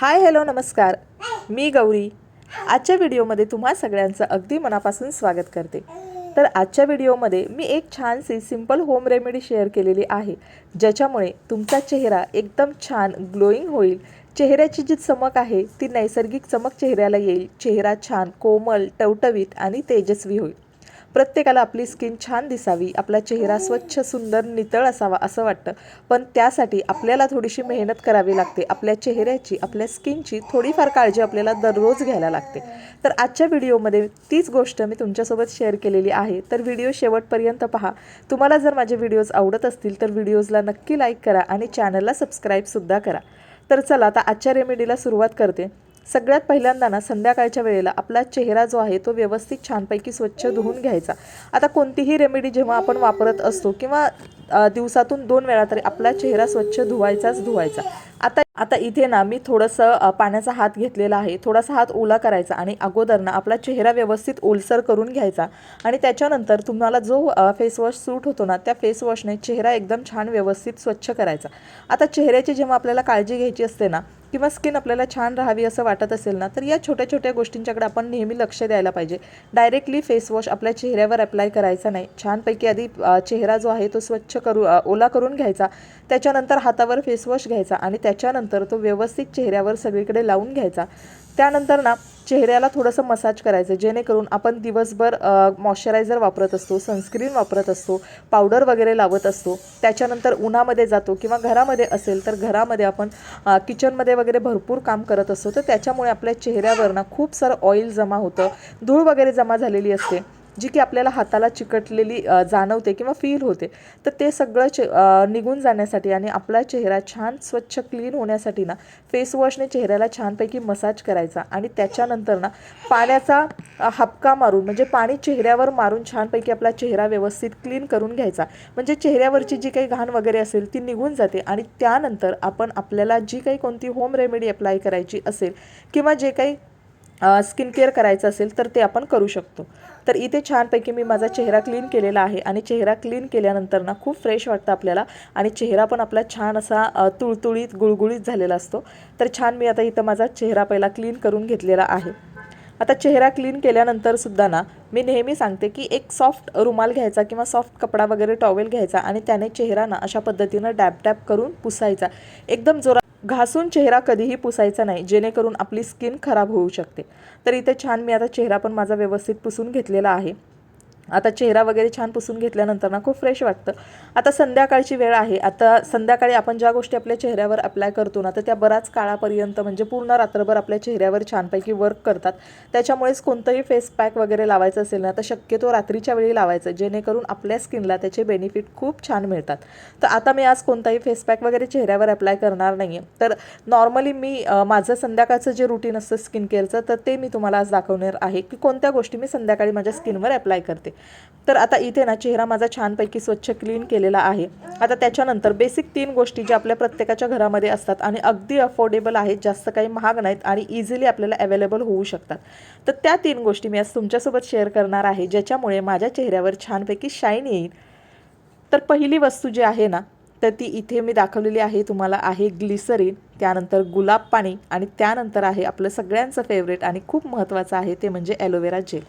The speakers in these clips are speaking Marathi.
हाय हॅलो नमस्कार. मी गौरी. आजच्या व्हिडिओमध्ये तुम्हा सगळ्यांचं अगदी मनापासून स्वागत करते. तर आजच्या व्हिडिओमध्ये मी एक छानशी सिंपल होम रेमेडी शेअर केलेली आहे ज्याच्यामुळे तुमचा चेहरा एकदम छान ग्लोईंग होईल. चेहऱ्याची जी चमक आहे ती नैसर्गिक चमक चेहऱ्याला येईल. चेहरा छान कोमल टवटवीत आणि तेजस्वी होईल. प्रत्येकाला आपली स्किन छान दिसावी आपला चेहरा स्वच्छ सुंदर नितळ असावा असं वाटतं. पण त्यासाठी आपल्याला थोडीशी मेहनत करावी लागते. आपल्या चेहऱ्याची आपल्या स्किनची थोडीफार काळजी आपल्याला दररोज घ्यायला लागते. तर आजच्या व्हिडिओमध्ये तीच गोष्ट मी तुमच्यासोबत शेअर केलेली आहे. तर व्हिडिओ शेवटपर्यंत पहा. तुम्हाला जर माझे व्हिडिओज आवडत असतील तर व्हिडिओजला नक्की लाईक करा आणि चॅनलला सबस्क्राईबसुद्धा करा. तर चला आता आजच्या रेमेडीला सुरुवात करते. सगळ्यात पहिल्यांदा ना संध्याकाळच्या वेळेला आपला चेहरा जो आहे तो व्यवस्थित छानपैकी स्वच्छ धुवून घ्यायचा. आता कोणतीही रेमेडी जेव्हा आपण वापरत असतो किंवा दिवसातून दोन वेळा तरी आपला चेहरा स्वच्छ धुवायचाच धुवायचा. आता आता इथे ना मी थोडंसं पाण्याचा हात घेतलेला आहे. थोडासा हात ओला करायचा आणि अगोदर ना आपला चेहरा व्यवस्थित ओलसर करून घ्यायचा. आणि त्याच्यानंतर तुम्हाला जो फेसवॉश सूट होतो ना त्या फेसवॉशने चेहरा एकदम छान व्यवस्थित स्वच्छ करायचा. आता चेहऱ्याची जेव्हा आपल्याला काळजी घ्यायची असते ना किंवा स्किन आपल्याला छान राहावी असं वाटत असेल ना तर या छोट्या छोट्या गोष्टींच्याकडे आपण नेहमी लक्ष द्यायला पाहिजे. डायरेक्टली फेसवॉश आपल्या चेहऱ्यावर अप्लाय करायचा नाही. छानपैकी आधी चेहरा जो आहे तो स्वच्छ करू ओला करून घ्यायचा. त्याच्यानंतर हातावर फेसवॉश घ्यायचा आणि त्याच्यानंतर तो व्यवस्थित चेहऱ्यावर सगळीकडे लावून घ्यायचा. त्यानंतर ना चेहऱ्याला थोडंसं मसाज करायचं जेणेकरून आपण दिवसभर मॉइश्चरायझर वापरत असतो सनस्क्रीन वापरत असतो पावडर वगैरे लावत असतो. त्याच्यानंतर उन्हामध्ये जातो किंवा घरामध्ये असेल तर घरामध्ये आपण किचनमध्ये वगैरे भरपूर काम करत असतो. तर त्याच्यामुळे आपल्या चेहऱ्यावर ना खूप सारं ऑइल जमा होतं. धूळ वगैरे जमा झालेली असते. जी की आपल्याला हाताला चिकटलेली जाणवते किंवा फील होते तर ते सगळं चे निघून जाण्यासाठी आणि आपला चेहरा छान स्वच्छ क्लीन होण्यासाठी ना फेसवॉशने चेहऱ्याला छानपैकी मसाज करायचा आणि त्याच्यानंतर ना पाण्याचा हपका हबका मारून म्हणजे पाणी चेहऱ्यावर मारून छानपैकी आपला चेहरा व्यवस्थित क्लीन करून घ्यायचा. म्हणजे चेहऱ्यावरची जी काही घाण वगैरे असेल ती निघून जाते आणि त्यानंतर आपण आपल्याला जी काही कोणती होम रेमेडी अप्लाय करायची असेल किंवा जे काही स्किन केअर करायचं असेल तर ते आपण करू शकतो. तर इथे छानपैकी मी माझा चेहरा क्लीन केलेला आहे आणि चेहरा क्लीन केल्यानंतर ना खूप फ्रेश वाटतं आपल्याला आणि चेहरा पण आपला छान असा तुळतुळीत गुळगुळीत झालेला असतो. तर छान मी आता इथं माझा चेहरा पहिला क्लीन करून घेतलेला आहे. आता चेहरा क्लीन केल्यानंतर सुद्धा ना मी नेहमी सांगते की एक सॉफ्ट रुमाल घ्यायचा किंवा सॉफ्ट कपडा वगैरे टॉवेल घ्यायचा आणि त्याने चेहरा ना अशा पद्धतीनं डॅप डॅप करून पुसायचा. एकदम जोरात घासून चेहरा कधीही पुसायचा नाही जेणेकरून आपली स्किन खराब होऊ शकते. तर इथे छान मी आता चेहरा पण माझा व्यवस्थित पुसून घेतलेला आहे. आता चेहरा वगैरे छान पुसून घेतल्यानंतर ना खूप फ्रेश वाटतं. आता संध्याकाळची वेळ आहे. आता संध्याकाळी आपण ज्या गोष्टी आपल्या चेहऱ्यावर अप्लाय करतो ना तर त्या बराच काळापर्यंत म्हणजे पूर्ण रात्रभर आपल्या चेहऱ्यावर छानपैकी वर्क करतात. त्याच्यामुळेच कोणतंही फेस पॅक वगैरे लावायचं असेल ना तर शक्यतो रात्रीच्या वेळी लावायचं जेणेकरून आपल्या स्किनला त्याचे बेनिफिट खूप छान मिळतात. तर आता मी आज कोणताही फेस पॅक वगैरे चेहऱ्यावर अप्लाय करणार नाही आहे तर नॉर्मली मी माझं संध्याकाळचं जे रुटीन असतं स्किन केअरचं तर ते मी तुम्हाला आज दाखवणार आहे की कोणत्या गोष्टी मी संध्याकाळी माझ्या स्किनवर अप्लाय करते. तर आता इथे ना चेहरा माझा छानपैकी स्वच्छ क्लीन केलेला आहे. आता त्याच्यानंतर बेसिक तीन गोष्टी ज्या आपल्या प्रत्येकाच्या घरामध्ये असतात आणि अगदी अफोर्डेबल आहेत जास्त काही महाग नाहीत आणि इझिली आपल्याला अवेलेबल होऊ शकतात. तर त्या तीन गोष्टी मी आज तुमच्यासोबत शेअर करणार आहे ज्याच्यामुळे माझ्या चेहऱ्यावर छानपैकी शाईन येईल. तर पहिली वस्तू जी आहे ना तर ती इथे मी दाखवलेली आहे. तुम्हाला आहे ग्लिसरीन त्यानंतर गुलाब पाणी आणि त्यानंतर आहे आपलं सगळ्यांचं फेवरेट आणि खूप महत्त्वाचं आहे ते म्हणजे ॲलोवेरा जेल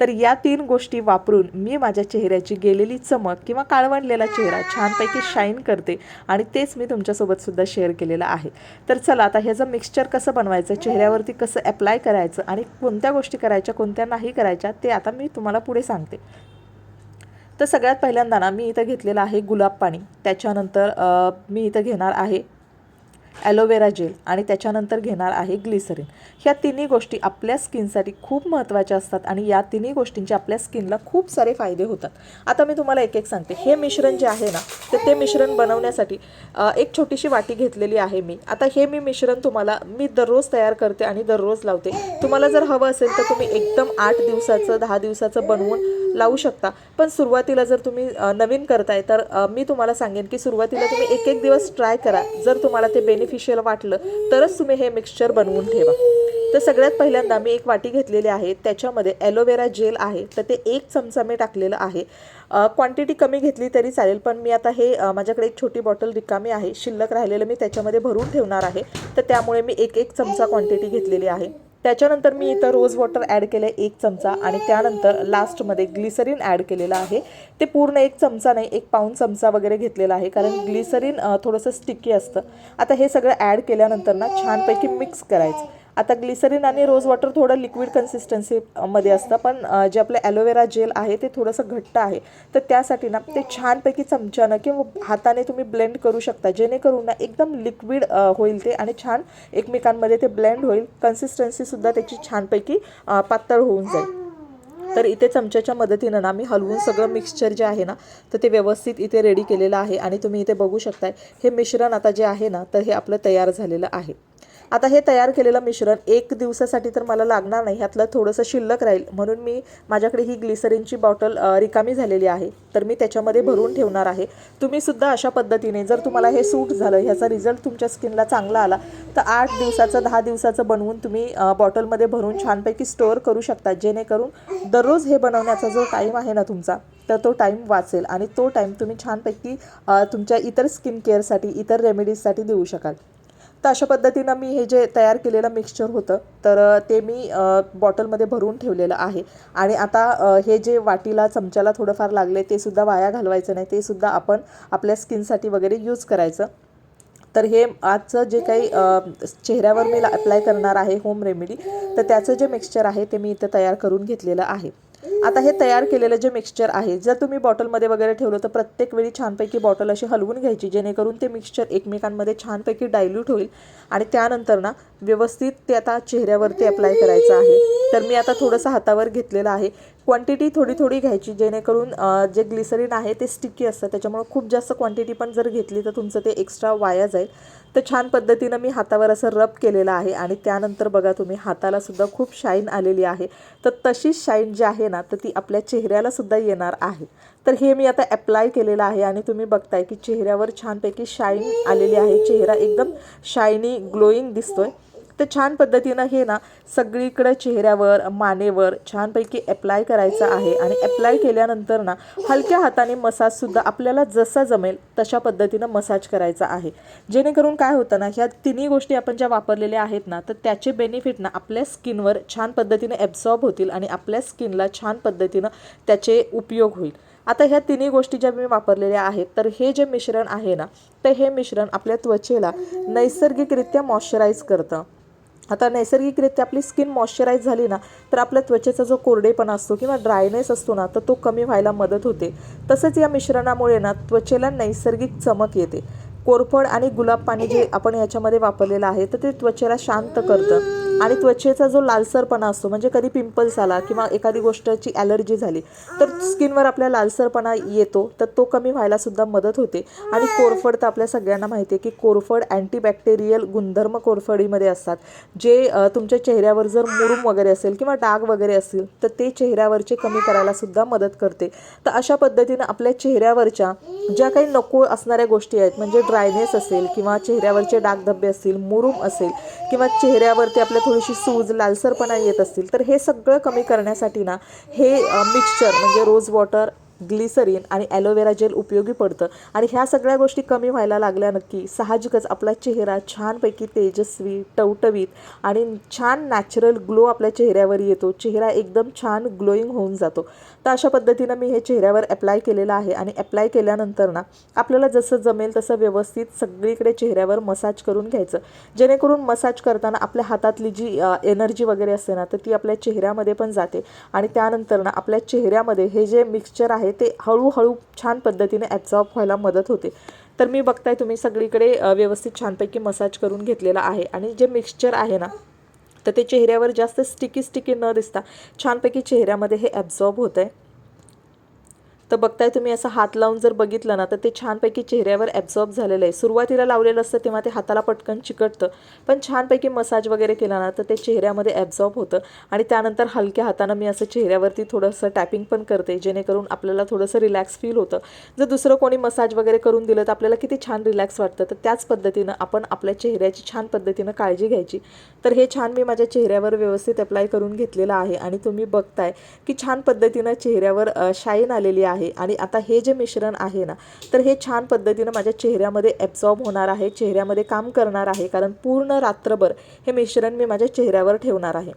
तर या तीन गोष्टी वापरून मी माझ्या चेहऱ्याची गेलेली चमक किंवा काळवंडलेला चेहरा छानपैकी शाईन करते आणि तेच मी तुमच्यासोबतसुद्धा शेअर केलेलं आहे. तर चला आता ह्याचं मिक्सचर कसं बनवायचं चेहऱ्यावरती कसं अप्लाय करायचं आणि कोणत्या गोष्टी करायच्या कोणत्या नाही करायच्या ते आता मी तुम्हाला पुढे सांगते. तर सगळ्यात पहिल्यांदा ना मी इथं घेतलेलं आहे गुलाब पाणी. त्याच्यानंतर मी इथं घेणार आहे ॲलोवेरा जेल आणि त्याच्यानंतर घेणार आहे ग्लिसरीन. ह्या तिन्ही गोष्टी आपल्या स्किनसाठी खूप महत्त्वाच्या असतात आणि या तिन्ही गोष्टींचे आपल्या स्किनला खूप सारे फायदे होतात. आता मी तुम्हाला एक एक सांगते. हे मिश्रण जे आहे ना तर ते मिश्रण बनवण्यासाठी एक छोटीशी वाटी घेतलेली आहे मी. आता हे मी मिश्रण तुम्हाला मी दररोज तयार करते आणि दररोज लावते. तुम्हाला जर हवं असेल तर तुम्ही एकदम आठ दिवसाचं दहा दिवसाचं बनवून लावू शकता. पण सुरुवातीला जर तुम्ही नवीन करताय तर मी तुम्हाला सांगेन की सुरुवातीला तुम्ही एक एक दिवस ट्राय करा. जर तुम्हाला ते बेनिफिशियल वाटलं तरच तुम्ही हे मिक्सचर बनवून ठेवा. तर सगळ्यात पहिल्यांदा मी एक वाटी घेतलेली आहे. त्याच्यामध्ये ॲलोवेरा जेल आहे. तर ते एक चमचा मी टाकलेलं आहे. क्वांटिटी कमी घेतली तरी चालेल पण मी आता हे माझ्याकडे एक छोटी बॉटल रिकामी आहे. शिल्लक राहिलेलं मी त्याच्यामध्ये भरून ठेवणार आहे. तर त्यामुळे मी एक एक चमचा क्वांटिटी घेतलेली आहे. त्याच्यानंतर मी इथं रोज वॉटर ॲड केलं आहे एक चमचा आणि त्यानंतर लास्टमध्ये ग्लिसरीन ॲड केलेलं आहे. ते पूर्ण एक चमचा नाही एक पाऊन चमचा वगैरे घेतलेला आहे कारण ग्लिसरीन थोडंसं स्टिकी असतं. आता हे सगळं ॲड केल्यानंतर ना छानपैकी मिक्स करायचं. आता ग्लिसरीन आणि रोज वॉटर थोडं लिक्विड कन्सिस्टन्सीमध्ये असतं पण जे आपलं ॲलोवेरा जेल आहे ते थोडंसं घट्ट आहे. तर त्यासाठी ना ते छानपैकी चमच्यानं किंवा हाताने तुम्ही ब्लेंड करू शकता. जेणेकरून ना एकदम लिक्विड होईल ते आणि छान एकमेकांमध्ये ते ब्लेंड होईल. कन्सिस्टन्सीसुद्धा त्याची छानपैकी पातळ होऊन जाईल. तर इथे चमच्याच्या मदतीनं ना मी हलवून सगळं मिक्सचर जे आहे ना तर ते व्यवस्थित इथे रेडी केलेलं आहे आणि तुम्ही इथे बघू शकताय. हे मिश्रण आता जे आहे ना तर हे आपलं तयार झालेलं आहे. आता हे तयार केलेलं मिश्रण एक दिवसासाठी तर मला लागणार नाही ह्यातलं थोडंसं शिल्लक राहील. म्हणून मी माझ्याकडे ही ग्लिसरीनची बॉटल रिकामी झालेली आहे. तर मी त्याच्यामध्ये भरून ठेवणार आहे. तुम्ही सुद्धा अशा पद्धतीने जर तुम्हाला हे सूट झालं ह्याचा रिझल्ट तुमच्या स्किनला चांगला आला तर आठ दिवसाचं दहा दिवसाचं बनवून तुम्ही बॉटलमध्ये भरून छानपैकी स्टोअर करू शकता. जेणेकरून दररोज हे बनवण्याचा जो टाईम आहे ना तुमचा तर तो टाईम वाचेल आणि तो टाईम तुम्ही छानपैकी तुमच्या इतर स्किन केअरसाठी इतर रेमेडीजसाठी देऊ शकाल. तर अशा पद्धतीनं मी हे जे तयार केलेलं मिक्सचर होतं तर ते मी बॉटलमध्ये भरून ठेवलेलं आहे. आणि आता हे जे वाटीला चमच्याला थोडंफार लागले ते सुद्धा वाया घालवायचं नाही. ते सुद्धा आपण आपल्या स्किनसाठी वगैरे यूज करायचं. तर हे आजचं जे काही चेहऱ्यावर मी अप्लाय करणार आहे होम रेमेडी तर त्याचं जे मिक्सचर आहे ते मी इथं तयार करून घेतलेलं आहे. आता हे तयार केलेलं जे मिक्सचर आहे जर तुम्ही बॉटलमध्ये वगैरे ठेवलं तर प्रत्येक वेळी छानपैकी बॉटल अशी हलवून घ्यायची जेणेकरून ते मिक्सचर एकमेकांमध्ये छानपैकी डायल्यूट होईल आणि त्यानंतर ना व्यवस्थित ते आता चेहऱ्यावरती अप्लाय करायचं आहे. तर मी आता थोडंसं हातावर घेतलेलं आहे. क्वांटिटी थोडी थोडी घ्यायची जेणेकरून जे ग्लिसरीन आहे ते स्टिकी असतं. त्याच्यामुळे खूप जास्त क्वांटिटी पण जर घेतली तर तुमचं ते एक्स्ट्रा वाया जाईल. तर छान पद्धतीनं मी हातावर असं रब केलेलं आहे आणि त्यानंतर बघा तुम्ही हाताला सुद्धा खूप शाईन आलेली आहे. तर तशीच शाईन जी आहे ना तर ती आपल्या चेहऱ्याला सुद्धा येणार आहे. तर हे मी आता अप्लाय केलेलं आहे आणि तुम्ही बघताय की चेहऱ्यावर छानपैकी शाईन आलेली आहे. चेहरा एकदम शायनी ग्लोईंग दिसतोय. तर छान पद्धतीनं हे ना सगळीकडं चेहऱ्यावर मानेवर छानपैकी अप्लाय करायचं आहे. आणि अप्लाय केल्यानंतर ना हलक्या हाताने मसाजसुद्धा आपल्याला जसा जमेल तशा पद्धतीनं मसाज करायचा आहे. जेणेकरून काय होतं ना ह्या तिन्ही गोष्टी आपण ज्या वापरलेल्या आहेत ना तर त्याचे बेनिफिट ना आपल्या स्किनवर छान पद्धतीने ॲब्झॉर्ब होतील आणि आपल्या स्किनला छान पद्धतीनं त्याचे उपयोग होईल. आता ह्या तिन्ही गोष्टी ज्या मी वापरलेल्या आहेत तर हे जे मिश्रण आहे ना तर हे मिश्रण आपल्या त्वचेला नैसर्गिकरित्या मॉइश्चराईज करतं. आता नैसर्गिकरित्या आपली स्किन मॉइश्चराईज झाली ना तर आपल्या त्वचेचा जो कोरडेपणा असतो किंवा ड्रायनेस असतो ना तर तो कमी व्हायला मदत होते. तसंच या मिश्रणामुळे ना त्वचेला नैसर्गिक चमक येते. कोरफड आणि गुलाब पाणी जे आपण याच्यामध्ये वापरलेलं आहे तर ते त्वचेला शांत करतं. आणि त्वचेचा जो लालसरपणा असतो म्हणजे कधी पिंपल्स आला किंवा एखादी गोष्टची ॲलर्जी झाली तर स्किनवर आपल्या लालसरपणा येतो तर तो कमी व्हायला सुद्धा मदत होते. आणि कोरफड तर आपल्या सगळ्यांना माहिती आहे की कोरफड अँटीबॅक्टेरियल गुणधर्म कोरफडीमध्ये असतात. जे तुमच्या चेहऱ्यावर जर मुरूम वगैरे असेल किंवा डाग वगैरे असतील तर ते चेहऱ्यावरचे कमी करायला सुद्धा मदत करते. तर अशा पद्धतीनं आपल्या चेहऱ्यावरच्या ज्या काही नको असणाऱ्या गोष्टी आहेत म्हणजे ड्रायनेस असेल किंवा चेहऱ्यावरचे डागधब्बे असतील मुरूम असेल किंवा चेहऱ्यावरती आपल्या थोडीशी सूज लालसरपणा येत असतील तर हे सगळं कमी करण्यासाठी ना हे मिक्सचर म्हणजे रोज वॉटर ग्लिसरीन आणि ॲलोवेरा जेल उपयोगी पडतं. आणि ह्या सगळ्या गोष्टी कमी व्हायला लागल्या नक्की साहजिकच आपला चेहरा छानपैकी तेजस्वी टवटवीत आणि छान नॅचरल ग्लो आपल्या चेहऱ्यावर येतो. चेहरा एकदम छान ग्लोईंग होऊन जातो. तर अशा पद्धतीनं मी हे चेहऱ्यावर अप्लाय केलेलं आहे आणि अप्लाय केल्यानंतर ना आपल्याला जसं जमेल तसं व्यवस्थित सगळीकडे चेहऱ्यावर मसाज करून घ्यायचं. जेणेकरून मसाज करताना आपल्या हातातली जी एनर्जी वगैरे असते ना तर ती आपल्या चेहऱ्यामध्ये पण जाते. आणि त्यानंतर ना आपल्या चेहऱ्यामध्ये हे जे मिक्सचर आहे ते हळूहळू छान पद्धतीने ॲब्झॉर्ब व्हायला मदत होते. तर मी बघताय तुम्ही सगळीकडे व्यवस्थित छानपैकी मसाज करून घेतलेला आहे. आणि जे मिक्सचर आहे ना तर ते चेहऱ्यावर जास्त स्टिकी स्टिकी न दिसता छानपैकी चेहऱ्यामध्ये हे ॲब्झॉर्ब होतं आहे तर बघताय तुम्ही असं हात लावून जर बघितलं ना तर ते छानपैकी चेहऱ्यावर ॲब्झॉर्ब झालेलं आहे. सुरुवातीला लावलेलं असतं तेव्हा ते हाताला पटकन चिकटतं. पण छानपैकी मसाज वगैरे केला ना तर ते चेहऱ्यामध्ये ॲब्झॉर्ब होतं. आणि त्यानंतर हलक्या हातानं मी असं चेहऱ्यावरती थोडंसं टॅपिंग पण करते जेणेकरून आपल्याला थोडंसं रिलॅक्स फील होतं. जर दुसरं कोणी मसाज वगैरे करून दिलं तर आपल्याला किती छान रिलॅक्स वाटतं. तर त्याच पद्धतीनं आपण आपल्या चेहऱ्याची छान पद्धतीनं काळजी घ्यायची. तर हे छान मी माझ्या चेहऱ्यावर व्यवस्थित अप्लाय करून घेतलेलं आहे. आणि तुम्ही बघताय की छान पद्धतीनं चेहऱ्यावर शाईन आलेली आहे. आहे. आणि आता हे जे मिश्रण आहे ना तर हे छान पद्धतीनं माझ्या चेहऱ्यामध्ये ॲब्झॉर्ब होणार आहे चेहऱ्यामध्ये काम करणार आहे. कारण पूर्ण रात्रभर हे मिश्रण मी माझ्या चेहऱ्यावर ठेवणार आहे.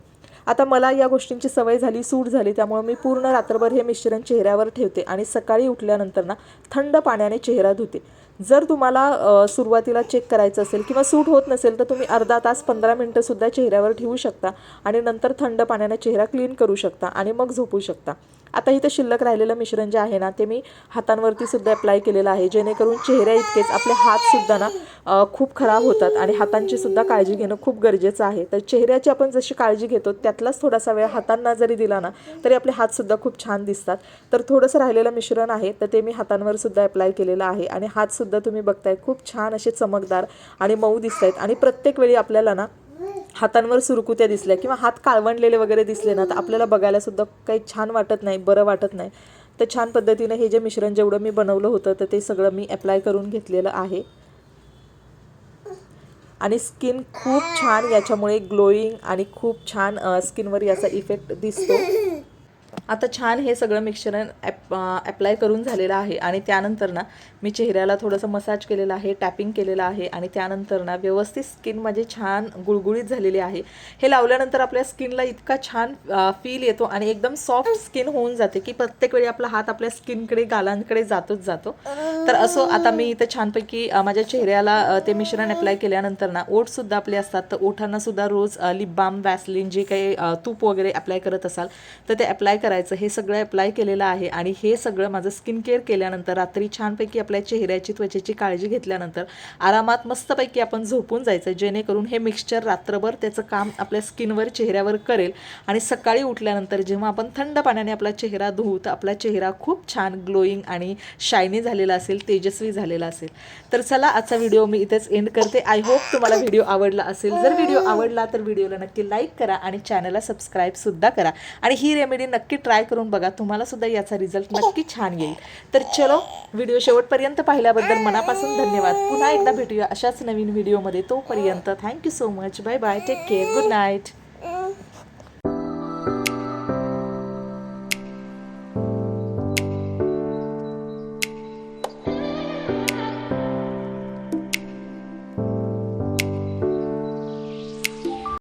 आता मला या गोष्टींची सवय झाली सूट झाली त्यामुळे मी पूर्ण रात्रभर हे मिश्रण चेहऱ्यावर ठेवते. आणि सकाळी उठल्यानंतर ना थंड पाण्याने चेहरा धुते. जर तुम्हाला सुरुवातीला चेक करायचं असेल किंवा सूट होत नसेल तर तुम्ही अर्धा तास पंधरा मिनटंसुद्धा चेहऱ्यावर ठेवू शकता. आणि नंतर थंड पाण्याने चेहरा क्लीन करू शकता आणि मग झोपू शकता. आता इथं शिल्लक राहिलेलं मिश्रण जे आहे ना ते मी हातांवरती सुद्धा अप्लाय केलेलं आहे. जेणेकरून चेहऱ्या इतकेच आपले हातसुद्धा ना खूप खराब होतात आणि हातांची सुद्धा काळजी घेणं खूप गरजेचं आहे. तर चेहऱ्याची आपण जशी काळजी घेतो त्यातलाच थोडासा वेळ हातांना जरी दिला ना तरी आपले हातसुद्धा खूप छान दिसतात. तर थोडंसं राहिलेलं मिश्रण आहे तर ते मी हातांवर सुद्धा अप्लाय केलेलं आहे आणि हातसुद्धा तुम्ही बघताय खूप छान असे चमकदार आणि मऊ दिसत आहेत आणि प्रत्येक वेळी आपल्याला ना हातांवर सुरकुत्या दिसल्या किंवा हात काळवंडलेले वगैरे दिसले ना तर आपल्याला बघायला सुद्धा काही छान वाटत नाही बरं वाटत नाही. तर छान पद्धतीने हे जे मिश्रण जेवढं मी बनवलं होतं तर ते सगळं मी अप्लाय करून घेतलेलं आहे. आणि स्किन खूप छान याच्यामुळे ग्लोईंग आणि खूप छान स्किनवर याचा इफेक्ट दिसतो. आता छान हे सगळं मिश्रण ॲप ॲप्लाय करून झालेलं आहे. आणि त्यानंतर ना मी चेहऱ्याला थोडंसं मसाज केलेलं आहे टॅपिंग केलेलं आहे. आणि त्यानंतर ना व्यवस्थित स्किन माझी छान गुळगुळीत झालेली आहे. हे लावल्यानंतर आपल्या स्किनला इतका छान फील येतो आणि एकदम सॉफ्ट स्किन होऊन जाते की प्रत्येक वेळी आपला हात आपल्या स्किनकडे गालांकडे जातोच जातो. तर असं आता मी इथं छानपैकी माझ्या चेहऱ्याला ते मिश्रण अप्लाय केल्यानंतर ना ओठसुद्धा आपले असतात. तर ओठांना सुद्धा रोज लिप बाम वॅसलिन जे काही तूप वगैरे अप्लाय करत असाल तर ते अप्लाय करायचं. करायचं हे सगळं अप्लाय केलेलं आहे आणि हे सगळं माझं स्किन केअर केल्यानंतर रात्री छानपैकी आपल्या चेहऱ्याची त्वचेची काळजी घेतल्यानंतर आरामात मस्तपैकी आपण झोपून जायचं जेणेकरून हे मिक्सचर रात्रभर त्याचं काम आपल्या स्किनवर चेहऱ्यावर करेल आणि सकाळी उठल्यानंतर जेव्हा आपण थंड पाण्याने आपला चेहरा धुवू तर आपला चेहरा खूप छान ग्लोईंग आणि शायनी झालेला असेल तेजस्वी झालेला असेल. तर चला आजचा व्हिडिओ मी इथेच एंड करते. आय होप तुम्हाला व्हिडिओ आवडला असेल. जर व्हिडिओ आवडला तर व्हिडिओला नक्की लाईक करा आणि चॅनलला सबस्क्राईबसुद्धा करा. आणि ही रेमेडी नक्की ट्राय करून बघा. तुम्हाला सुद्धा याचा रिझल्ट नक्की छान येईल. तर चलो व्हिडिओ शेवटपर्यंत पाहिल्याबद्दल मनापासून धन्यवाद. पुन्हा एकदा भेटूया अशाच नवीन व्हिडिओमध्ये तोपर्यंत thank you so much bye bye take care good night